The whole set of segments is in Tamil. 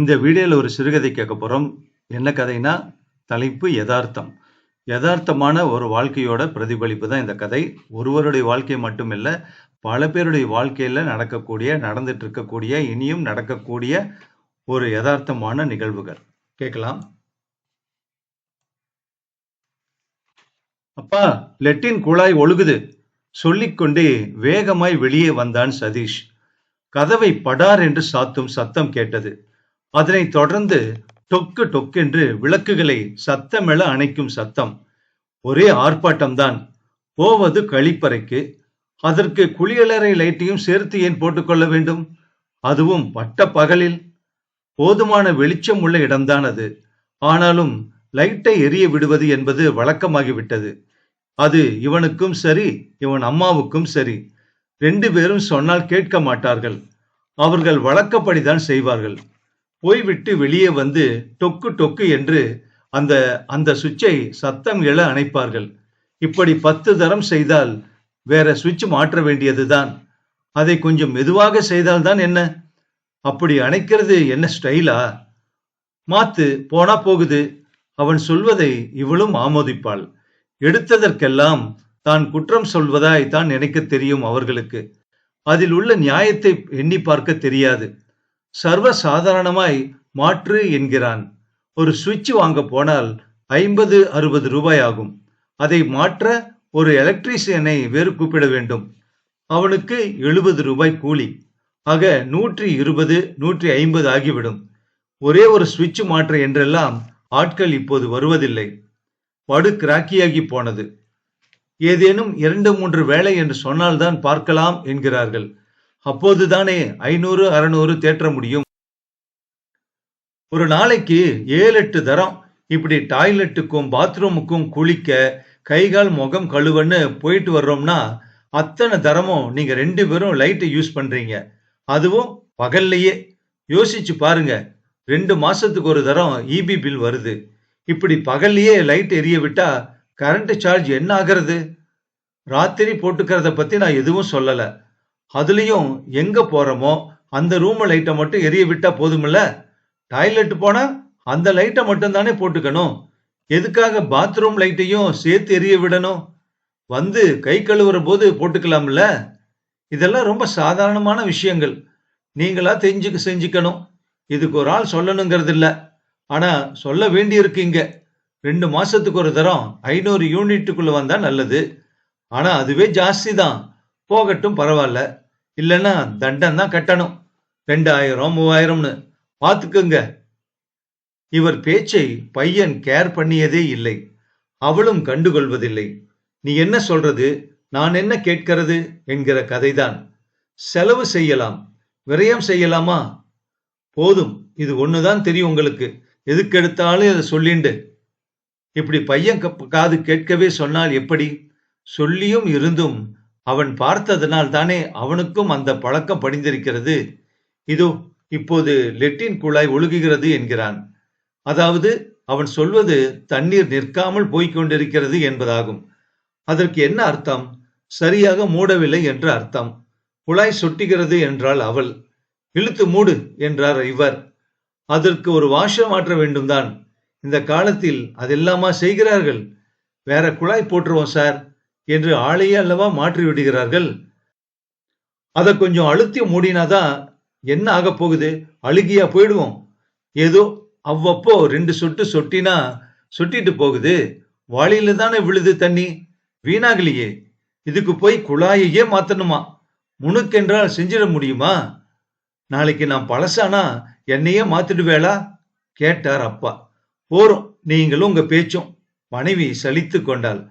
இந்த வீடியோல ஒரு சிறுகதை கேட்க போறோம். என்ன கதைனா தலைப்பு எதார்த்தம். எதார்த்தமான ஒரு வாழ்க்கையோட பிரதிபலிப்பு தான் இந்த கதை. ஒருவருடைய வாழ்க்கை மட்டும் இல்லை பல பேருடைய வாழ்க்கையில நடக்கக்கூடிய, நடந்துட்டு இருக்கக்கூடிய, இனியும் நடக்கக்கூடிய ஒரு எதார்த்தமான நிகழ்வுகள். கேட்கலாம். அப்பா, லெட்டின் குழாய் ஒழுகுது. சொல்லிக்கொண்டே வேகமாய் வெளியே வந்தான் சதீஷ். கதவை படார் என்று சாத்தும் சத்தம் கேட்டது. அதனைத் தொடர்ந்து டொக்கு டொக்கென்று விளக்குகளை சத்தமெழ அணைக்கும் சத்தம். ஒரே ஆர்ப்பாட்டம்தான். போவது கழிப்பறைக்கு. அதற்கு குளியலறை லைட்டையும் சேர்த்து ஏன் போட்டுக்கொள்ள வேண்டும்? அதுவும் பட்ட பகலில். போதுமான வெளிச்சம் உள்ள இடம்தான் அது. ஆனாலும் லைட்டை எரிய விடுவது என்பது வழக்கமாகிவிட்டது. அது இவனுக்கும் சரி, இவன் அம்மாவுக்கும் சரி. ரெண்டு பேரும் சொன்னால் கேட்க மாட்டார்கள். அவர்கள் வழக்கப்படிதான் செய்வார்கள். போய்விட்டு வெளியே வந்து டொக்கு டொக்கு என்று அந்த அந்த சுவிட்சை சத்தம் எழ அணைப்பார்கள். இப்படி பத்து தரம் செய்தால் வேற சுவிட்ச் மாற்ற வேண்டியதுதான். அதை கொஞ்சம் மெதுவாக செய்தால்தான் என்ன? அப்படி அணைக்கிறது என்ன ஸ்டைலா? மாத்து, போனா போகுது. அவன் சொல்வதை இவளும் ஆமோதிப்பாள். எடுத்ததற்கெல்லாம் தான் குற்றம் சொல்வதாய் தான் நினைக்கத் தெரியும் அவர்களுக்கு. அதில் உள்ள நியாயத்தை எண்ணி பார்க்க தெரியாது. சர்வ சாதாரணமாய் மாற்று என்கிறான். ஒரு சுவிட்ச் வாங்க போனால் ஐம்பது அறுபது ரூபாய் ஆகும். அதை மாற்ற ஒரு எலக்ட்ரீசியனை வேறு கூப்பிட வேண்டும். அவனுக்கு எழுபது ரூபாய் கூலி. ஆக நூற்றி இருபது நூற்றி ஐம்பது ஆகிவிடும். ஒரே ஒரு சுவிட்ச் மாற்ற என்றெல்லாம் ஆட்கள் இப்போது வருவதில்லை. படு கிராக்கியாகி போனது. ஏதேனும் இரண்டு மூன்று வேலை என்று சொன்னால்தான் பார்க்கலாம் என்கிறார்கள். அப்போதுதானே ஐநூறு அறுநூறு தேற்ற முடியும். ஒரு நாளைக்கு ஏழு எட்டு தரம் இப்படி டாய்லெட்டுக்கும் பாத்ரூமுக்கும் குளிக்க கைகால் முகம் கழுவன்னு போயிட்டு வர்றோம்னா அத்தனை தரமும் நீங்க ரெண்டு பேரும் லைட்டை யூஸ் பண்றீங்க. அதுவும் பகல்லையே. யோசிச்சு பாருங்க. ரெண்டு மாசத்துக்கு ஒரு தரம் இபி பில் வருது. இப்படி பகல்லையே லைட் எரிய விட்டா கரண்ட் சார்ஜ் என்ன ஆகிறது? ராத்திரி போட்டுக்கிறத பத்தி நான் எதுவும் சொல்லலை அதுலயும் எங்க போறோமோ அந்த ரூம் லைட்டை மட்டும் எரிய விட்டா போதுமில்ல? டாய்லெட் போனா அந்த லைட்டை மட்டும் தானே போட்டுக்கணும். எதுக்காக பாத்ரூம் லைட்டையும் சேர்த்து எரிய விடணும்? வந்து கை கழுவுற போது போட்டுக்கலாம்ல? இதெல்லாம் ரொம்ப சாதாரணமான விஷயங்கள். நீங்களா தெரிஞ்சுக்க செஞ்சுக்கணும். இதுக்கு ஒரு ஆள் சொல்லணுங்கிறது இல்லை ஆனா சொல்ல வேண்டியிருக்கு இங்க. ரெண்டு மாசத்துக்கு ஒரு தரம் ஐநூறு யூனிட்டுக்குள்ள வந்தா நல்லது. ஆனா அதுவே ஜாஸ்தி தான். போகட்டும் பரவாயில்ல. இல்லைன்னா தண்டம் தான் கட்டணும். ரெண்டாயிரம் மூவாயிரம்னு. பார்த்துக்குங்க இவர் பேச்சை பையன் கேர் பண்ணியதே இல்லை. அவளும் கண்டுகொள்வதில்லை. நீ என்ன சொல்றது? நான் என்ன கேட்கிறது? என்கிற கதைதான். செலவு செய்யலாம். விரயம் செய்யலாமா? போதும். இது ஒண்ணுதான் தெரியும் உங்களுக்கு. எதுக்கெடுத்தாலும் இதை சொல்லிண்டு. இப்படி பையன் காது கேட்கவே சொன்னால் எப்படி? சொல்லியும் இருந்தும் அவன் பார்த்ததனால் தானே அவனுக்கும் அந்த பழக்கம் படிந்திருக்கிறது. இதோ இப்போது லெட்டின் குழாய் ஒழுகுகிறது என்கிறான். அதாவது அவன் சொல்வது தண்ணீர் நிற்காமல் போய்க் கொண்டிருக்கிறது என்பதாகும். அதற்கு என்ன அர்த்தம்? சரியாக மூடவில்லை என்று அர்த்தம். குழாய் சொட்டுகிறது என்றால் அவள். இழுத்து மூடு என்றார் இவர். அதற்கு ஒரு வாஷர் மாற்ற வேண்டும்தான். இந்த காலத்தில் அதெல்லாமா செய்கிறார்கள்? வேற குழாய் போட்டுருவோம் சார் என்று ஆளையே அல்லவா மாற்றி விடுகிறார்கள். அதை கொஞ்சம் அழுத்தி மூடினாதான் என்ன ஆகப் போகுது? அழுகியா போயிடுவோம். ஏதோ அவ்வப்போ ரெண்டு சொட்டு சொட்டினா சொட்டிட்டு போகுது. வாளியில தானே விழுது தண்ணி. வீணாகலையே. இதுக்கு போய் குழாயையே மாத்தணுமா? முணுக்கென்றால் செஞ்சிட முடியுமா? நாளைக்கு நான் பழசானா என்னையே மாத்திடுவேளா? கேட்டார் அப்பா. போறோம் நீங்களும் உங்க பேச்சும். மனைவி சலித்து கொண்டாள்.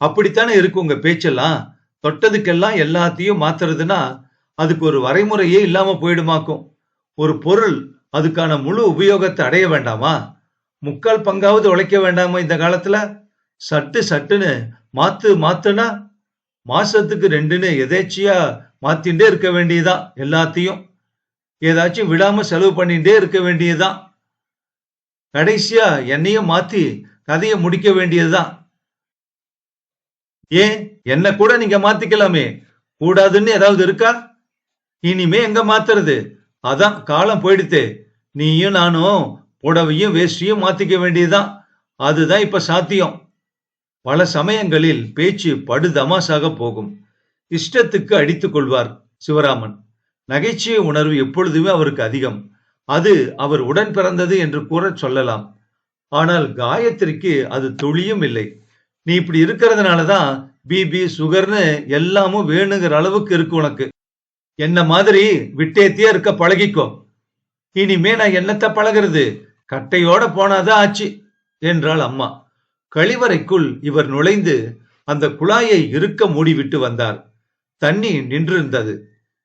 அப்படித்தானே இருக்கு உங்க பேச்செல்லாம். தொட்டதுக்கெல்லாம் எல்லாத்தையும் மாத்துறதுன்னா அதுக்கு ஒரு வரைமுறையே இல்லாம போயிடுமாக்கும். ஒரு பொருள் அதுக்கான முழு உபயோகத்தை அடைய வேண்டாமா? முக்கால் பங்காவது உழைக்க வேண்டாமா இந்த காலத்துல? சட்டு சட்டுன்னு மாத்து மாத்துனா மாசத்துக்கு ரெண்டுன்னு எதேச்சியா மாத்திண்டே இருக்க வேண்டியதுதான் எல்லாத்தையும். ஏதாச்சும் விடாம செலவு பண்ணிட்டே இருக்க வேண்டியதுதான். கடைசியா என்னையும் மாத்தி கதையை முடிக்க வேண்டியதுதான். ஏன்? என்ன கூட நீங்க மாத்திக்கலாமே. கூடாதுன்னு ஏதாவது இருக்கா? இனிமே எங்க மாத்துறது? அதான் காலம் போயிடுத்து. நீயும் நானும் புடவையும் வேஷ்டியும் மாத்திக்க வேண்டியதுதான். அதுதான் இப்ப சாத்தியம். பல சமயங்களில் பேச்சு படுதமாசாக போகும். இஷ்டத்துக்கு அடித்துக் கொள்வார் சிவராமன். நகைச்சுவை உணர்வு எப்பொழுதுமே அவருக்கு அதிகம். அது அவர் உடன் பிறந்தது என்று கூற சொல்லலாம். ஆனால் காயத்ரிக்கு அது துளியும் இல்லை. நீ இப்படி இருக்கிறதுனாலதான் பிபி சுகர்னு எல்லாமும் வேணுங்கிற அளவுக்கு இருக்கு உனக்கு. என்ன மாதிரி விட்டேத்தியா இருக்க பழகிக்கோ. இனிமே நான் என்னத்த பழகிறது? கட்டையோட போனாதான் ஆச்சு என்றாள் அம்மா. கழிவறைக்குள் இவர் நுழைந்து அந்த குழாயை இருக்க மூடிவிட்டு வந்தார். தண்ணி நின்றிருந்தது.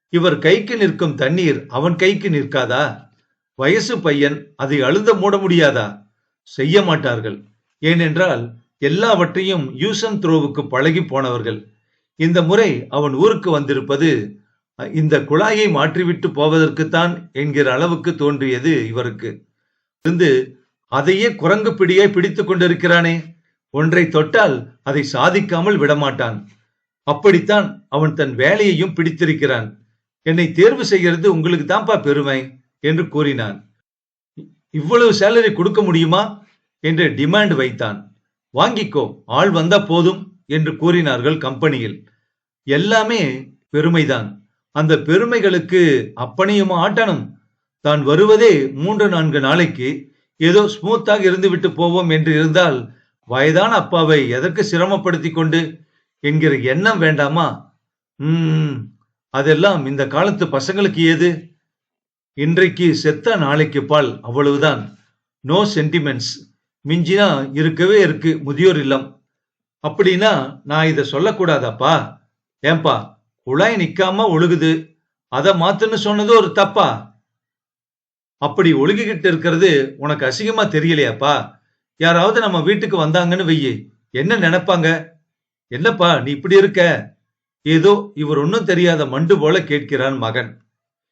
இவர் கைக்கு நிற்கும் தண்ணீர் அவன் கைக்கு நிற்காதா? வயசு பையன் அதை அழுத மூட முடியாதா? செய்ய மாட்டார்கள். ஏனென்றால் எல்லாவற்றையும் யூசன் த்ரோவுக்கு பழகி போனவர்கள். இந்த முறை அவன் ஊருக்கு வந்திருப்பது இந்த குழாயை மாற்றிவிட்டு போவதற்குத்தான் என்கிற அளவுக்கு தோன்றியது இவருக்கு. இருந்து அதையே குரங்கு பிடியை பிடித்து கொண்டிருக்கிறானே. ஒன்றை தொட்டால் அதை சாதிக்காமல் விடமாட்டான். அப்படித்தான் அவன் தன் வேலையையும் பிடித்திருக்கிறான். என்னை தேர்வு செய்கிறது உங்களுக்கு தான்ப்பா பெருமை என்று கூறினான். இவ்வளவு சேலரி கொடுக்க முடியுமா என்று டிமாண்ட் வைத்தான். வாங்கிக்கோ ஆள் வந்தா போதும் என்று கூறினார்கள் கம்பெனியில். எல்லாமே பெருமைதான். அந்த பெருமைகளுக்கு அப்பனையும் ஆட்டணும். தான் வருவதே மூன்று நான்கு நாளைக்கு ஏதோ ஸ்மூத்தாக இருந்துவிட்டு போவோம் என்று இருந்தால் வயதான அப்பாவை எதற்கு சிரமப்படுத்தி கொண்டு என்கிற எண்ணம் வேண்டாமா? உம் அதெல்லாம் இந்த காலத்து பசங்களுக்கு ஏது? இன்றைக்கு செத்த நாளைக்கு பால் அவ்வளவுதான். நோ சென்டிமெண்ட்ஸ் மிஞ்சினா இருக்கவே இருக்கு முதியோர் இல்லம். அப்படின்னா நான் இதை சொல்லக்கூடாதாப்பா. ஏன்பா குழாய் நிக்காம ஒழுகுது. அதை மாத்துன்னு சொன்னது ஒரு தப்பா? அப்படி ஒழுகிக்கிட்டு இருக்கிறது உனக்கு அசிங்கமா தெரியலையாப்பா? யாராவது நம்ம வீட்டுக்கு வந்தாங்கன்னு வெய்யி என்ன நினைப்பாங்க? என்னப்பா நீ இப்படி இருக்க? ஏதோ இவர் ஒன்னும் தெரியாத மண்டு போல கேட்கிறான் மகன்.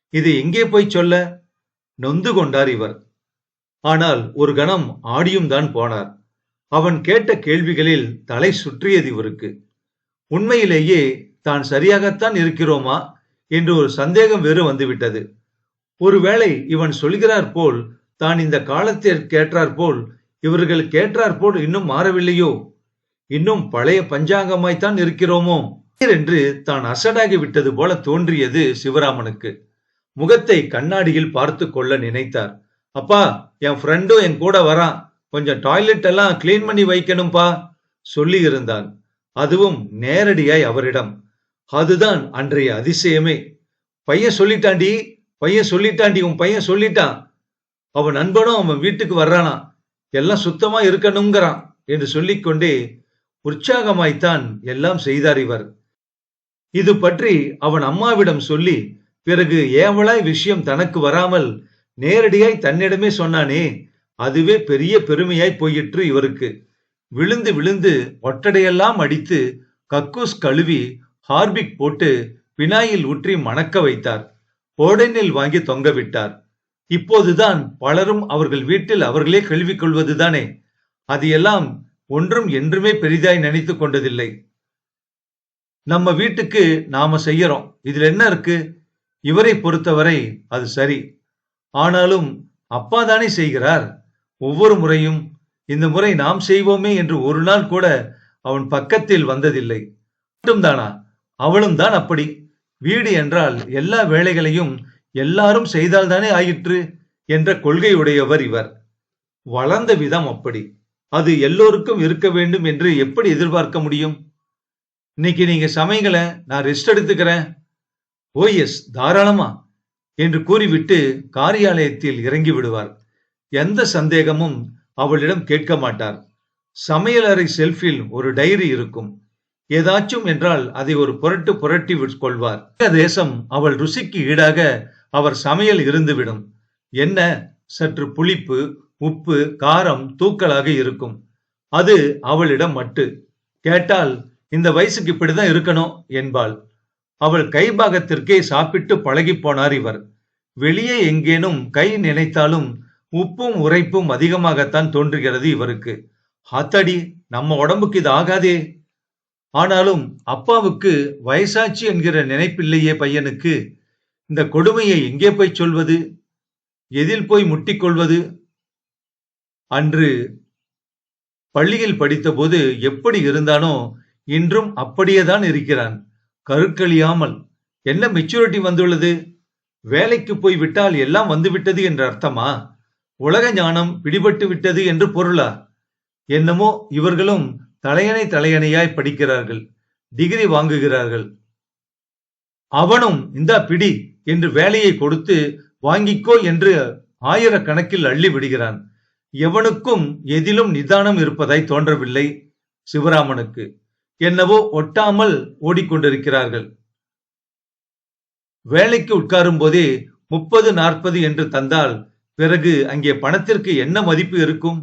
இது எங்கே போய் சொல்ல? நொந்து கொண்டார் இவர். ஆனால் ஒரு கணம் ஆடியும் தான் போனார். அவன் கேட்ட கேள்விகளில் தலை சுற்றியது இவருக்கு. உண்மையிலேயே தான் சரியாகத்தான் இருக்கிறோமா என்று ஒரு சந்தேகம் வேறு வந்துவிட்டது. ஒருவேளை இவன் சொல்கிறார் போல் தான் இந்த காலத்திற்கேற்றார் போல் இவர்கள் கேட்டார் போல் இன்னும் மாறவில்லையோ? இன்னும் பழைய பஞ்சாங்கமாய்த்தான் இருக்கிறோமோ? என்று தான் அசடாகி விட்டது போல தோன்றியது சிவராமனுக்கு. முகத்தை கண்ணாடியில் பார்த்து கொள்ள நினைத்தார். அப்பா என் ஃப்ரெண்டும் என் கூட வரான். கொஞ்சம் டாய்லெட் எல்லாம் கிளீன் பண்ணி வைக்கணும்பா சொல்லி இருந்தான். அதுவும் நேரடியாய் அவரிடம். அதுதான் அன்றைய அதிசயமே. பையன் சொல்லிட்டாண்டி பையன் சொல்லிட்டாண்டி உன் பையன் சொல்லிட்டான். அவன் நண்பனும் அவன் வீட்டுக்கு வர்றானா. எல்லாம் சுத்தமா இருக்கணுங்கிறான் என்று சொல்லிக்கொண்டே உற்சாகமாய்த்தான் எல்லாம் செய்தார் இவர். இது பற்றி அவன் அம்மாவிடம் சொல்லி பிறகு ஏவலாய் விஷயம் தனக்கு வராமல் நேரடியாய் தன்னிடமே சொன்னானே அதுவே பெரிய பெருமையாய் போயிற்று இவருக்கு. விழுந்து விழுந்து ஒட்டடையெல்லாம் அடித்து கக்கூஸ் கழுவி ஹார்பிக் போட்டு பினாயில் ஊற்றி மணக்க வைத்தார். ஓடனில் வாங்கி தொங்க விட்டார். இப்போதுதான் பலரும் அவர்கள் வீட்டில் அவர்களே கழுவிக் கொள்வதுதானே. அது எல்லாம் ஒன்றும் என்றுமே பெரிதாய் நினைத்துக் கொண்டதில்லை. நம்ம வீட்டுக்கு நாம செய்யறோம். இதுல என்ன இருக்கு? இவரை பொறுத்தவரை அது சரி. ஆனாலும் அப்பா தானே செய்கிறார். ஒவ்வொரு முறையும் இந்த முறை நாம் செய்வோமே என்று ஒரு நாள் கூட அவன் பக்கத்தில் வந்ததில்லை. மட்டும்தானா? அவளும் தான் அப்படி. வீடு என்றால் எல்லா வேலைகளையும் எல்லாரும் செய்தால்தானே ஆயிற்று என்ற கொள்கையுடையவர் இவர். வளர்ந்த விதம் அப்படி. அது எல்லோருக்கும் இருக்க வேண்டும் என்று எப்படி எதிர்பார்க்க முடியும்? இன்னைக்கு நீங்க சமையல நான் ரெஸ்ட் எடுத்துக்கிறேன். ஓ எஸ் தாராளமா. என்று கூறிவிட்டு காரியாலயத்தில் இறங்கி விடுவார். எந்த சந்தேகமும் அவளிடம் கேட்க மாட்டார். சமையலறை செல்ஃபில் ஒரு டைரி இருக்கும். ஏதாச்சும் என்றால் அதை ஒரு புரட்டு புரட்டி கொள்வார். தேசம் அவள் ருசிக்கு ஈடாக அவர் சமையல் இருந்துவிடும். என்ன? சற்று புளிப்பு உப்பு காரம் தூக்கலாக இருக்கும். அது அவளிடம் மட்டு. கேட்டால் இந்த வயசுக்கு இப்படிதான் இருக்கணும் என்பாள். அவள் கைபாகத்திற்கே சாப்பிட்டு பழகி போனார் இவர். வெளியே எங்கேனும் கை நினைத்தாலும் உப்பும் உரைப்பும் அதிகமாகத்தான் தோன்றுகிறது இவருக்கு. அத்தடி நம்ம உடம்புக்கு இது ஆகாதே. ஆனாலும் அப்பாவுக்கு வயசாச்சு என்கிற நினைப்பில்லையே பையனுக்கு. இந்த கொடுமையை எங்கே போய் சொல்வது? எதில் போய் முட்டிக்கொள்வது? அன்று பள்ளியில் படித்தபோது எப்படி இருந்தானோ இன்றும் அப்படியேதான் இருக்கிறான். கருக்களியாமல். என்ன மெச்சூரிட்டி வந்துள்ளது? வேலைக்கு போய் விட்டால் எல்லாம் வந்துவிட்டது என்று அர்த்தமா? உலக ஞானம் பிடிபட்டு விட்டது என்று பொருளா? என்னமோ இவர்களும் தலையணை தலையணையாய் படிக்கிறார்கள் டிகிரி வாங்குகிறார்கள். அவனும் இந்தா பிடி என்று வேலையை கொடுத்து வாங்கிக்கோ என்று ஆயிரக்கணக்கில் அள்ளி விடுகிறான். எவனுக்கும் எதிலும் நிதானம் இருப்பதாய் தோன்றவில்லை சிவராமனுக்கு. என்னவோ ஒட்டாமல் ஓடிக்கொண்டிருக்கிறார்கள். வேலைக்கு உட்காரும் போதே முப்பது நாற்பது என்று தந்தால் பிறகு அங்கே பணத்திற்கு என்ன மதிப்பு இருக்கும்?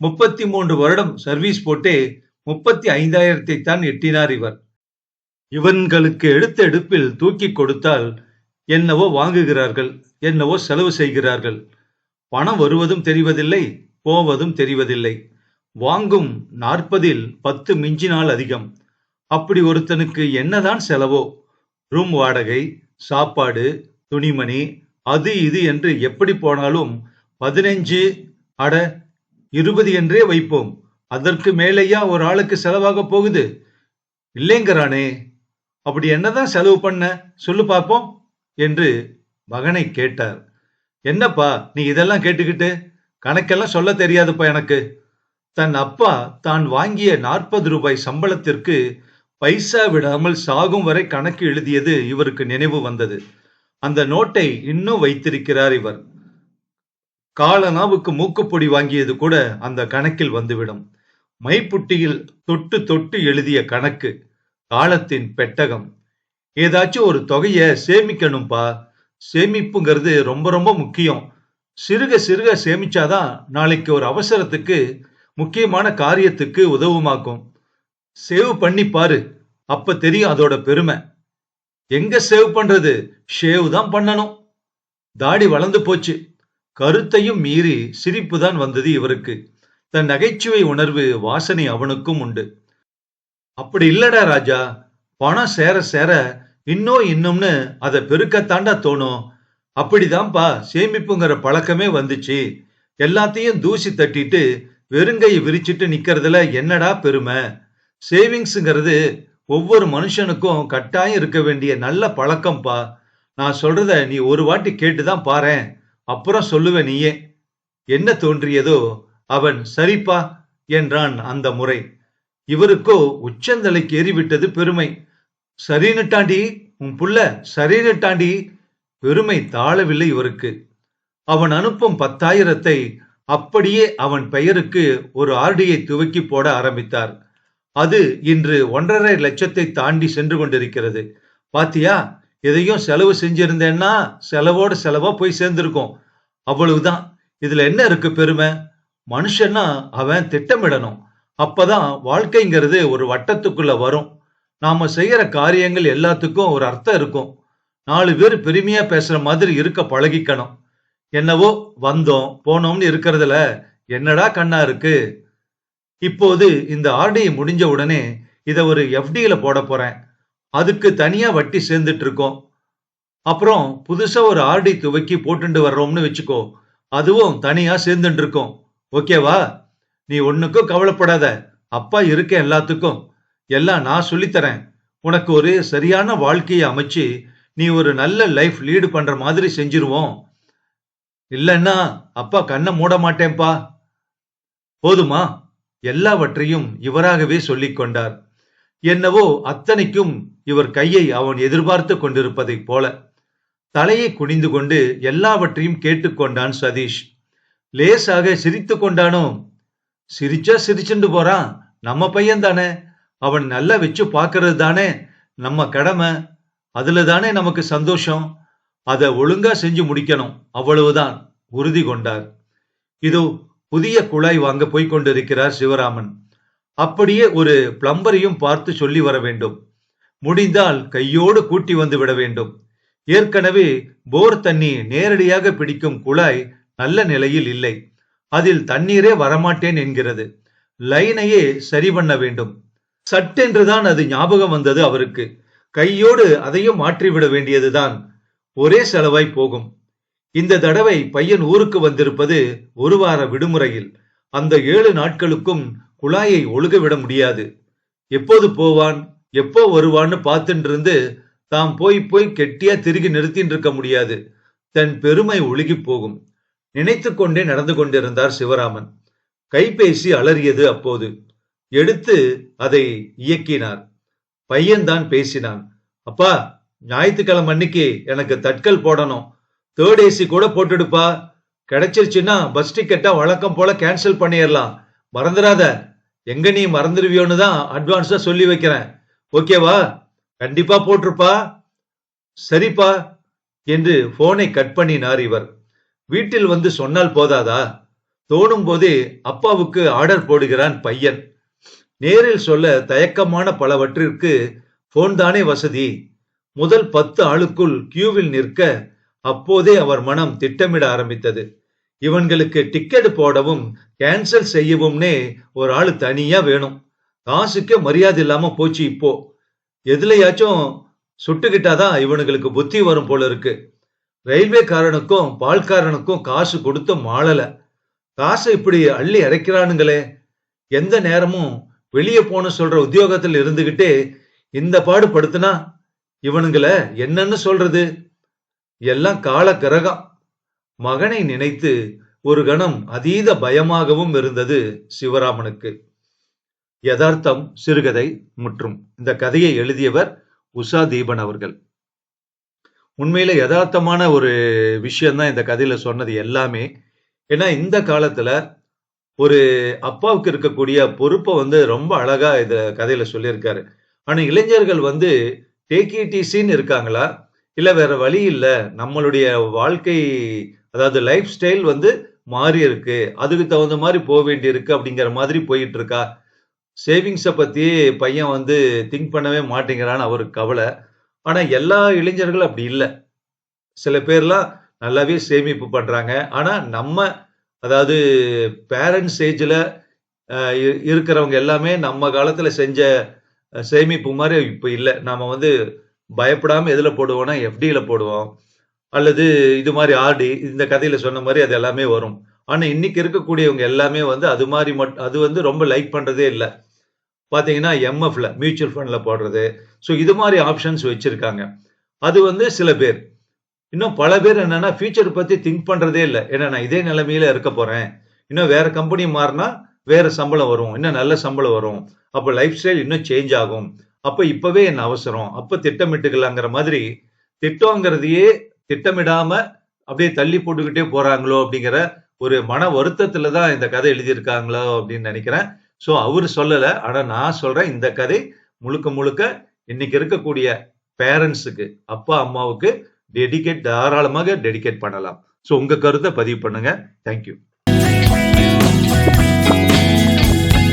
முப்பத்தி மூன்று வருடம் சர்வீஸ் போட்டே முப்பத்தி ஐந்தாயிரத்தை தான் எட்டினார் இவர். இவன்களுக்கு எடுத்த எடுப்பில் தூக்கி கொடுத்தால் என்னவோ வாங்குகிறார்கள் என்னவோ செலவு செய்கிறார்கள். பணம் வருவதும் தெரிவதில்லை போவதும் தெரிவதில்லை. வாங்கும் நாற்பதில் பத்து மிஞ்சினால் அதிகம். அப்படி ஒருத்தனுக்கு என்னதான் செலவோ? ரூம் வாடகை சாப்பாடு துணிமணி அது இது என்று எப்படி போனாலும் பதினஞ்சு அட இருபது என்றே வைப்போம். அதற்கு மேலேயா ஒரு ஆளுக்கு செலவாக போகுது. இல்லைங்கிறானே அப்படி என்னதான் செலவு பண்ண? சொல்லு பார்ப்போம் என்று மகனை கேட்டார். என்னப்பா நீ இதெல்லாம் கேட்டுக்கிட்டு? கணக்கெல்லாம் சொல்ல தெரியாதுப்பா எனக்கு. தன் அப்பா தான் வாங்கிய நாற்பது ரூபாய் சம்பளத்திற்கு பைசா விடாமல் சாகும் வரை கணக்கு எழுதியது இவருக்கு நினைவு வந்தது. அந்த நோட்டை இன்னும் வைத்திருக்கிறார் இவர். காலனாவுக்கு மூக்குப்பொடி வாங்கியது கூட அந்த கணக்கில் வந்துவிடும். மைப்புட்டியில் தொட்டு தொட்டு எழுதிய கணக்கு காலத்தின் பெட்டகம். ஏதாச்சும் ஒரு தொகைய சேமிக்கணும்பா? சேமிப்புங்கிறது ரொம்ப ரொம்ப முக்கியம். சிறுக சிறுக சேமிச்சாதான் நாளைக்கு ஒரு அவசரத்துக்கு முக்கியமான காரியத்துக்கு உதவுமாக்கும். சேவ் பண்ணி பாரு. அப்ப தெரியும் அதோட பெருமை. எங்க சேவ் பண்றது? ஷேவ் தான் பண்ணணும். தாடி வளர்ந்து போச்சு. கருத்தையும் மீறி சிரிப்பு தான் வந்தது இவருக்கு. தன் நகைச்சுவை உணர்வு வாசனை அவனுக்கும் உண்டு. அப்படி இல்லடா ராஜா. பணம் சேர சேர இன்னும் இன்னும்னு அதை பெருக்கத்தாண்டா தோணும். அப்படிதான்ப்பா சேமிப்புங்கிற பழக்கமே வந்துச்சு. எல்லாத்தையும் தூசி தட்டிட்டு வெறுங்கையை விரிச்சிட்டு நிக்கிறதுல என்னடா பெருமை? சேவிங்ஸுங்கிறது ஒவ்வொரு மனுஷனுக்கும் கட்டாயம் இருக்க வேண்டிய நல்ல பழக்கம்ப்பா நான் சொல்றத நீ ஒரு வாட்டி கேட்டுதான் பாரேன். அப்புறம் சொல்லுவ நீயே. என்ன தோன்றியதோ அவன் சரிப்பா என்றான் அந்த முறை. இவருக்கோ உச்சந்தலைக்கு ஏறிவிட்டது பெருமை. சரின்னுட்டாண்டி உன் புள்ள சரின்னுட்டாண்டி பெருமை தாழவில்லை இவருக்கு. அவன் அனுப்பும் பத்தாயிரத்தை அப்படியே அவன் பெயருக்கு ஒரு ஆர்டியை துவக்கி போட ஆரம்பித்தார். அது இன்று ஒன்றரை லட்சத்தை தாண்டி சென்று கொண்டிருக்கிறது. பாத்தியா எதையும் செலவு செஞ்சிருந்தேன்னா செலவோட செலவா போய் சேர்ந்திருக்கும். அவ்வளவுதான். இதுல என்ன இருக்கு பெருமை? மனுஷன்னா அவன் திட்டமிடணும். அப்பதான் வாழ்க்கைங்கிறது ஒரு வட்டத்துக்குள்ள வரும். நாம செய்யற காரியங்கள் எல்லாத்துக்கும் ஒரு அர்த்தம் இருக்கும். நாலு பேர் பெருமையா பேசுற மாதிரி இருக்க பழகிக்கணும். என்னவோ வந்தோம் போனோம்னு இருக்கிறதுல என்னடா கண்ணா இருக்கு? இப்போது இந்த ஆர்டி முடிஞ்ச உடனே இதை ஒரு எஃப்டியில போட போறேன். அதுக்கு தனியா வட்டி சேர்ந்துட்டு இருக்கோம். அப்புறம் புதுசா ஒரு ஆர்டி துவக்கி போட்டுட்டு வர்றோம்னு வச்சுக்கோ. அதுவும் தனியா சேர்ந்துட்டு இருக்கோம். ஓகேவா நீ ஒண்ணுக்கும் கவலைப்படாத. அப்பா இருக்க எல்லாத்துக்கும். எல்லாம் நான் சொல்லித்தரேன். உனக்கு ஒரு சரியான வாழ்க்கையை அமைச்சு நீ ஒரு நல்ல லைஃப் லீடு பண்ற மாதிரி செஞ்சிருவோம். இல்லைன்னா அப்பா கண்ணை மூட மாட்டேன்பா போதுமா? எல்லாவற்றையும் இவராகவே சொல்லிக் கொண்டார். என்னவோ அத்தனைக்கும் இவர் கையை அவன் எதிர்பார்த்து கொண்டிருப்பதைப் போல. தலையை குனிந்து கொண்டு எல்லாவற்றையும் கேட்டுக்கொண்டான் சதீஷ். லேசாக சிரித்து கொண்டானோ? சிரிச்சா சிரிச்சுண்டு போறான். நம்ம பையன் தானே. அவன் நல்லா வச்சு பார்க்கறது தானே. நம்ம கடமை. அதுல தானே நமக்கு சந்தோஷம். அதை ஒழுங்கா செஞ்சு முடிக்கணும். அவ்வளவுதான். உறுதி கொண்டார். இதோ புதிய குழாய் வாங்க போய்க் கொண்டிருக்கிறார் சிவராமன். அப்படியே ஒரு பிளம்பரையும் பார்த்து சொல்லி வர வேண்டும். முடிந்தால் கையோடு கூட்டி வந்து விட வேண்டும். ஏற்கனவே போர் தண்ணி நேரடியாக பிடிக்கும் குழாய் நல்ல நிலையில் இல்லை. அதில் தண்ணீரே வரமாட்டேன் என்கிறது. லைனையே சரி பண்ண வேண்டும். சட்டென்றுதான் அது ஞாபகம் வந்தது அவருக்கு. கையோடு அதையும் மாற்றிவிட வேண்டியதுதான். ஒரே செலவாய் போகும். இந்த தடவை பையன் ஊருக்கு வந்திருப்பது ஒரு வார விடுமுறையில். அந்த ஏழு நாட்களுக்கும் குழாயை ஒழுக விட முடியாது. எப்போது போவான் எப்போ வருவான்னு பார்த்துட்டு இருந்து தாம் போய் போய் கெட்டியா திருகி நிறுத்தின்னு இருக்க முடியாது. தன் பெருமை ஒழுகி போகும். நினைத்து கொண்டே நடந்து கொண்டிருந்தார் சிவராமன். கைபேசி அலறியது அப்போது. எடுத்து அதை இயக்கினார். பையன்தான் பேசினான். அப்பா ஞாயிற்றுக்கிழமை அன்னைக்கு எனக்கு தட்கல் போடணும். தேர்ட் ஏசி கூட போட்டுடுப்பா. கிடைச்சிருச்சுன்னா பஸ் டிக்கெட்டா வழக்கம் போல கேன்சல் பண்ணிடலாம். மறந்துடாத. எங்க நீ மறந்துடுவியோன்னு தான் அட்வான்ஸா சொல்லி வைக்கிறேன். ஓகேவா கண்டிப்பா போட்டிருப்பா. சரிப்பா. என்று போனை கட் பண்ணினார் இவர். வீட்டில் வந்து சொன்னால் போதாதா? தோணும் போதே அப்பாவுக்கு ஆர்டர் போடுகிறான் பையன். நேரில் சொல்ல தயக்கமான பலவற்றிற்கு போன் தானே வசதி. முதல் பத்து ஆளுக்குள் கியூவில் நிற்க அப்போதே அவர் மனம் திட்டமிட ஆரம்பித்தது. இவன்களுக்கு டிக்கெட் போடவும் கேன்சல் செய்யவும்னே ஒரு ஆள் தனியா வேணும். காசுக்கே மரியாதை இல்லாம போச்சு இப்போ. எதுலையாச்சும் சுட்டுக்கிட்டாதான் இவனுங்களுக்கு புத்தி வரும் போல இருக்கு. ரயில்வேக்காரனுக்கும் பால்காரனுக்கும் காசு கொடுத்து மாளல. காசை இப்படி அள்ளி இறைக்கிறானுங்களே எந்த நேரமும் வெளியே போன சொல்ற உத்தியோகத்தில் இருந்துகிட்டே இந்த பாடு படுத்துனா இவனுங்களை என்னன்னு சொல்றது? எல்லாம் கால கிரகம் மகனை நினைத்து ஒரு கணம் அதீத பயமாகவும் இருந்தது சிவராமனுக்கு. யதார்த்தம் சிறுகதை மற்றும் இந்த கதையை எழுதியவர் உஷா தீபன் அவர்கள். உண்மையில யதார்த்தமான ஒரு விஷயம்தான் இந்த கதையில சொன்னது எல்லாமே. ஏன்னா இந்த காலத்துல ஒரு அப்பாவுக்கு இருக்கக்கூடிய பொறுப்பை வந்து ரொம்ப அழகா இந்த கதையில சொல்லியிருக்காரு. ஆனா இளைஞர்கள் வந்து டேக்கிடிசின்னு இருக்காங்களா? இல்ல வேற வழி இல்ல. நம்மளுடைய வாழ்க்கை அதாவது லைஃப் ஸ்டைல் வந்து மாறி இருக்கு. அதுக்கு தகுந்த மாதிரி போக வேண்டி இருக்கு அப்படிங்கிற மாதிரி போயிட்டு இருக்கா? சேவிங்ஸை பத்தி பையன் வந்து திங்க் பண்ணவே மாட்டேங்கிறான்னு அவருக்கு கவலை. ஆனா எல்லா இளைஞர்களும் அப்படி இல்லை. சில பேர்லாம் நல்லாவே சேமிப்பு பண்றாங்க. ஆனா நம்ம அதாவது பேரண்ட்ஸ் ஏஜ்ல இருக்கிறவங்க எல்லாமே நம்ம காலத்துல செஞ்ச சேமிப்பு மாதிரி இப்ப இல்லை. நாம வந்து பயப்படாமல் எதில் போடுவோம்னா எஃப்டியில் போடுவோம். அல்லது இது மாதிரி ஆர்டி இந்த கதையில் சொன்ன மாதிரி அது எல்லாமே வரும். ஆனால் இன்னைக்கு இருக்கக்கூடியவங்க எல்லாமே வந்து அது மாதிரி மட் அது வந்து ரொம்ப லைக் பண்ணுறதே இல்லை. பார்த்தீங்கன்னா எம்எஃப்ல மியூச்சுவல் ஃபண்டில் போடுறது. ஸோ இது மாதிரி ஆப்ஷன்ஸ் வச்சுருக்காங்க. அது வந்து சில பேர். இன்னும் பல பேர் என்னென்னா ஃபியூச்சர் பற்றி திங்க் பண்ணுறதே இல்லை. ஏன்னா நான் இதே நிலைமையில இருக்க போகிறேன் இன்னும் வேற கம்பெனி மாறினா வேற சம்பளம் வரும். இன்னும் நல்ல சம்பளம் வரும். அப்போ லைஃப் ஸ்டைல் இன்னும் சேஞ்ச் ஆகும். அப்ப இப்பவே என்ன அவசரம்? அப்ப திட்டமிட்டுக்கலாங்கிற மாதிரி திட்டங்கிறதையே திட்டமிடாம அப்படியே தள்ளி போட்டுக்கிட்டே போறாங்களோ அப்படிங்கிற ஒரு மன வருத்தத்துல தான் இந்த கதை எழுதியிருக்காங்களோ அப்படின்னு நினைக்கிறேன். சோ அவர் சொல்லல. ஆனா நான் சொல்றேன் இந்த கதை முழுக்க முழுக்க இன்னைக்கு இருக்கக்கூடிய பேரண்ட்ஸுக்கு அப்பா அம்மாவுக்கு டெடிகேட் தாராளமாக டெடிகேட் பண்ணலாம். ஸோ உங்க கருத்தை பதிவு பண்ணுங்க. தேங்க்யூ